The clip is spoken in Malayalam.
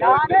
ഷാജിദേ.